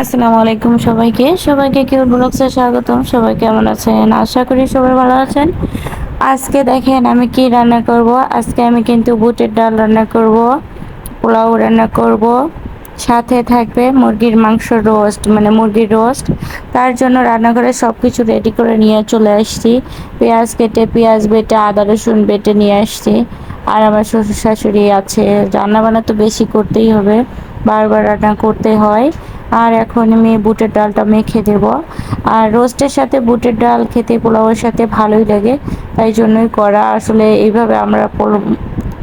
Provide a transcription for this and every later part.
আসসালামু আলাইকুম সবাইকে। সবাইকে কেউ ব্লগসে স্বাগতম? সবাই কেমন আছেন? আশা করি সবাই ভালো আছেন। আজকে দেখেন আমি কি রান্না করব? আজকে আমি কিন্তু বুটের ডাল রান্না করব, পোলাও রান্না করব। সাথে থাকবে মুরগির মাংস রোস্ট মানে মুরগির রোস্ট। তার জন্য রান্নাঘরে সব কিছু রেডি করে নিয়ে চলে আসছি। পেঁয়াজ কেটে, পেঁয়াজ বেটে, আদা, রসুন বেটে নিয়ে আসছি। আর আমার শ্বশুর শাশুড়ি আছে। রান্না বান্না তো বেশি করতেই হবে। বারবার রান্না করতে হয়। আর এখন আমি বুটের ডালটা মেখে দেব। আর রোস্টের সাথে বুটের ডাল খেতে, পোলাওয়ের সাথে ভালোই লাগে। তাই জন্যই করা। আসলে এইভাবে আমরা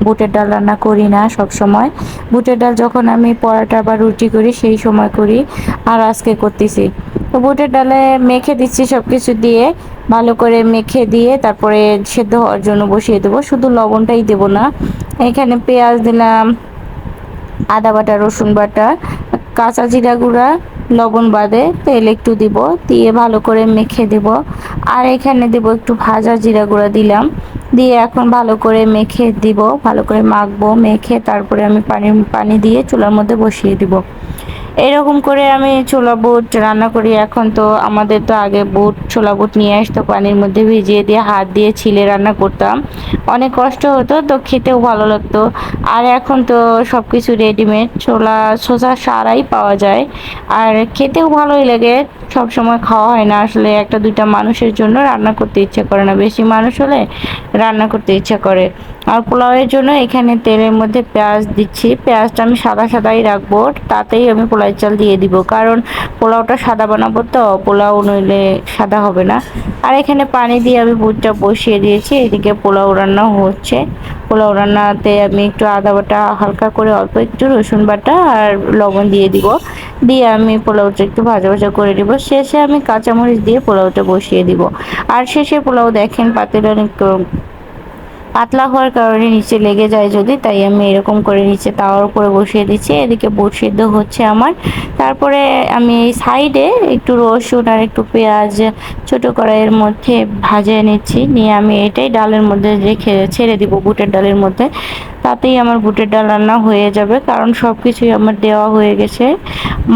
বুটের ডাল রান্না করি না সব সময় বুটের ডাল যখন আমি পরাটা বা রুটি করি, সেই সময় করি। আর আজকে করতেছি। তো বুটের ডালে মেখে দিচ্ছি সব কিছু দিয়ে। ভালো করে মেখে দিয়ে তারপরে সেদ্ধ হওয়ার জন্য বসিয়ে দেবো। শুধু লবণটাই দেবো না। এখানে পেঁয়াজ দিলাম, আদা বাটা, রসুন বাটা কাঁচা জিরা গুঁড়া, লবণ বাদে তেল একটু দিব, দিয়ে ভালো করে মেখে দেব। আর এখানে দেব একটু ভাজা জিরা গুঁড়া দিলাম। দিয়ে এখন ভালো করে মেখে দিব, ভালো করে মাখবো, মেখে তারপরে আমি পানি পানি দিয়ে চুলার মধ্যে বসিয়ে দিব। এরকম করে আমি ছোলা বুট রান্না করি। এখন তো আমাদের তো আগে বুট, ছোলা বুট নিয়ে আসতো, পানির মধ্যে ভিজিয়ে দিয়ে হাত দিয়ে ছিলে রান্না করতাম। অনেক কষ্ট হতো, তো খেতেও ভালো লাগতো। আর এখন তো সব কিছু রেডিমেড ছোলা সোজা সারাই পাওয়া যায়। আর খেতেও ভালোই লাগে সব সময় খাওয়া হয় না। আসলে একটা দুইটা মানুষের জন্য রান্না করতে ইচ্ছা করে না। বেশি মানুষ হলে রান্না করতে ইচ্ছা করে। আর পোলাওয়ের জন্য এখানে তেলের মধ্যে পেঁয়াজ দিচ্ছি। পেঁয়াজটা আমি সাদা সাদাই রাখব, তাতেই আমি পোলাওয়ের চাল দিয়ে দিব। কারণ পোলাওটা সাদা বানাবো তো, পোলাও নইলে সাদা হবে না। আর এখানে পানি দিয়ে আমি বুটটা বসিয়ে দিয়েছি, এদিকে পোলাও রান্না হচ্ছে। পোলাও রান্নাতে আমি একটু আদা বাটা হালকা করে অল্প একটু রসুন বাটা আর লবণ দিয়ে দিব। দিয়ে আমি পোলাওটা একটু ভাজা ভাজা করে দিব শেষে আমি কাঁচামরিচ দিয়ে পোলাওটা বসিয়ে দিব। আর শেষে পোলাও দেখেন পাতিল অনেক পাতলা হওয়ার কারণে নিচে লেগে যায় যদি, তাই আমি এরকম করে নিচে তাওয়ার উপরে বসিয়ে দিচ্ছি। এদিকে বুট সিদ্ধ হচ্ছে আমার। তারপরে আমি এই সাইডে একটু রসুন আর একটু পেঁয়াজ ছোট কড়াইয়ের মধ্যে ভাজে নিচ্ছি। নিয়ে আমি এটাই ডালের মধ্যে রেখে ছেড়ে দিব, বুটের ডালের মধ্যে। তাতেই আমার বুটের ডাল রান্না হয়ে যাবে, কারণ সব কিছুই আমার দেওয়া হয়ে গেছে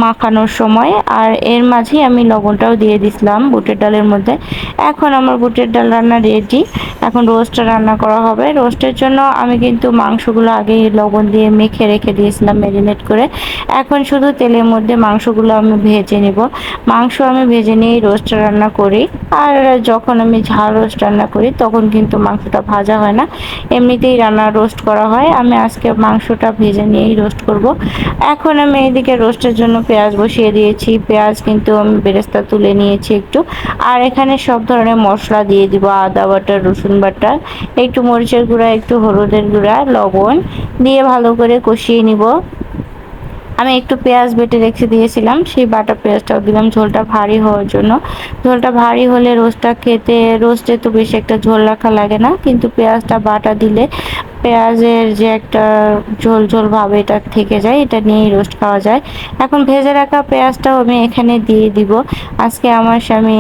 মাখানোর সময়। আর এর মাঝেই আমি লবণটাও দিয়ে দিছিলাম বুটের ডালের মধ্যে। এখন আমার বুটের ডাল রান্না রেডি এখন রোস্টটা রান্না করা হবে। রোস্টের জন্য আমি কিন্তু মাংসগুলো আগেই লবণ দিয়ে মেখে রেখে দিয়েছিলাম ম্যারিনেট করে। এখন শুধু তেলের মধ্যে মাংসগুলো আমি ভেজে নেব। মাংস আমি ভেজে নিয়েই রোস্ট রান্না করি। আর যখন আমি ঝাল রোস্ট রান্না করি, তখন কিন্তু মাংসটা ভাজা হয় না। এমনিতেই রান্না রোস্ট করা হয়। আমি আজকে মাংসটা ভেজে নিয়েই রোস্ট করব। এখন আমি এইদিকে রোস্টের জন্য পেঁয়াজ বসিয়ে দিয়েছি। পেঁয়াজ কিন্তু আমি বেরেস্তা তুলে নিয়েছি একটু। আর এখানে সব ধরনের মশলা দিয়ে দিব, আদা বাটা, রসুন বাটা, একটু মরিচের গুঁড়া, একটু হলুদের গুঁড়া, লবণ দিয়ে ভালো করে কষিয়ে নিব। আমি একটু পেঁয়াজ বেটে রেখে দিয়েছিলাম, সেই বাটা পেঁয়াজটাও দিলাম। ঝোলটা ভারী হওয়ার জন্য। ঝোলটা ভারী হলে রোস্টটা খেতে, রোস্টে তো বেশি একটা ঝোল রাখা লাগে না, কিন্তু পেঁয়াজটা বাটা দিলে পেঁয়াজের যে একটা ঝোল ঝোল ভাব, এটা থেকে যায়, এটা নিয়েই রোস্ট খাওয়া যায়। এখন ভেজে রাখা পেঁয়াজটাও আমি এখানে দিয়ে দিব। আজকে আমার স্বামী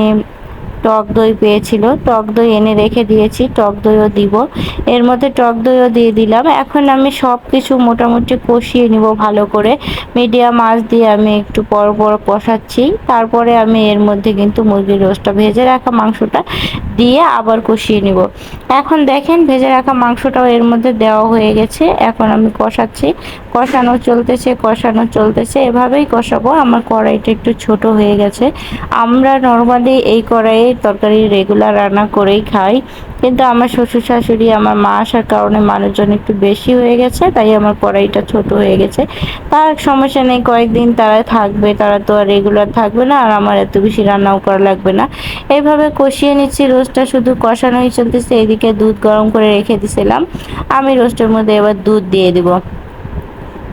টক দই পেয়েছিল। টক দই এনে রেখে দিয়েছি, টক দইও দিব। এর মধ্যে টক দইও দিয়ে দিলাম। এখন আমি সব কিছু মোটামুটি কষিয়ে নিব ভালো করে। মিডিয়াম আঁচ দিয়ে আমি একটু পর পর কষাচ্ছি। তারপরে আমি এর মধ্যে কিন্তু মুরগির রোস্টটা, ভেজে রাখা মাংসটা দিয়ে আবার কষিয়ে নিব। এখন দেখেন ভেজে রাখা মাংসটাও এর মধ্যে দেওয়া হয়ে গেছে। এখন আমি কষাচ্ছি। কষানো চলতেছে কষানো চলতেছে। এভাবেই কষাবো। আমার কড়াইটা একটু ছোট হয়ে গেছে। আমরা নর্মালি এই কড়াইয়ে তরকারি রেগুলার রান্না করেই খাই। কিন্তু আমার শ্বশুর শাশুড়ি, আমার মা আসার কারণে মানুষজন একটু বেশি হয়ে গেছে, তাই আমার পড়াইটা ছোট হয়ে গেছে। তার সমস্যা নেই, কয়েকদিন তারা থাকবে, তারা তো আর রেগুলার থাকবে না, আর আমার এত বেশি রান্নাও করা লাগবে না। এইভাবে কষিয়ে নিচ্ছি, রোস্টটা শুধু কষানোই চলতেছে, এদিকে দুধ গরম করে রেখে দিছিলাম। আমি রোস্টের মধ্যে এবার দুধ দিয়ে দিব।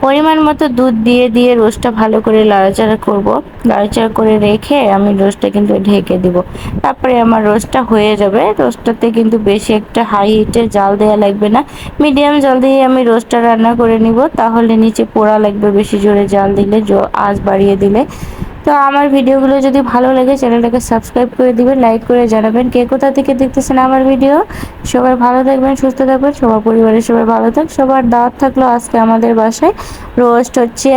পরিমাণ মতো দুধ দিয়ে দিয়ে রোস্টটা ভালো করে লাড়াচাড়া করব। লাড়াচাড়া করে রেখে আমি রোস্টটা কিন্তু ঢেকে দিব। তারপরে আমার রোস্টটা হয়ে যাবে। রোস্টটাতে কিন্তু বেশি একটা হাই হিটে জাল দেওয়া লাগবে না। মিডিয়াম জাল দিয়ে আমি রোস্টটা রান্না করে নিব। তাহলে নিচে পোড়া লাগবে বেশি জোরে জাল দিলে আজ বাড়িয়ে দিলে। তো আমার ভিডিওগুলো যদি ভালো লাগে চ্যানেলটাকে সাবস্ক্রাইব করে দিবেন, লাইক করে জানাবেন। কে কোথা থেকে দেখতেছেন আমার ভিডিও? সবাই ভালো থাকবেন, সুস্থ থাকবেন, সবার পরিবারের সবাই ভালো থাক, সবার দাওয়াত থাকল আজকে আমাদের বাসায়। রোস্ট হচ্ছে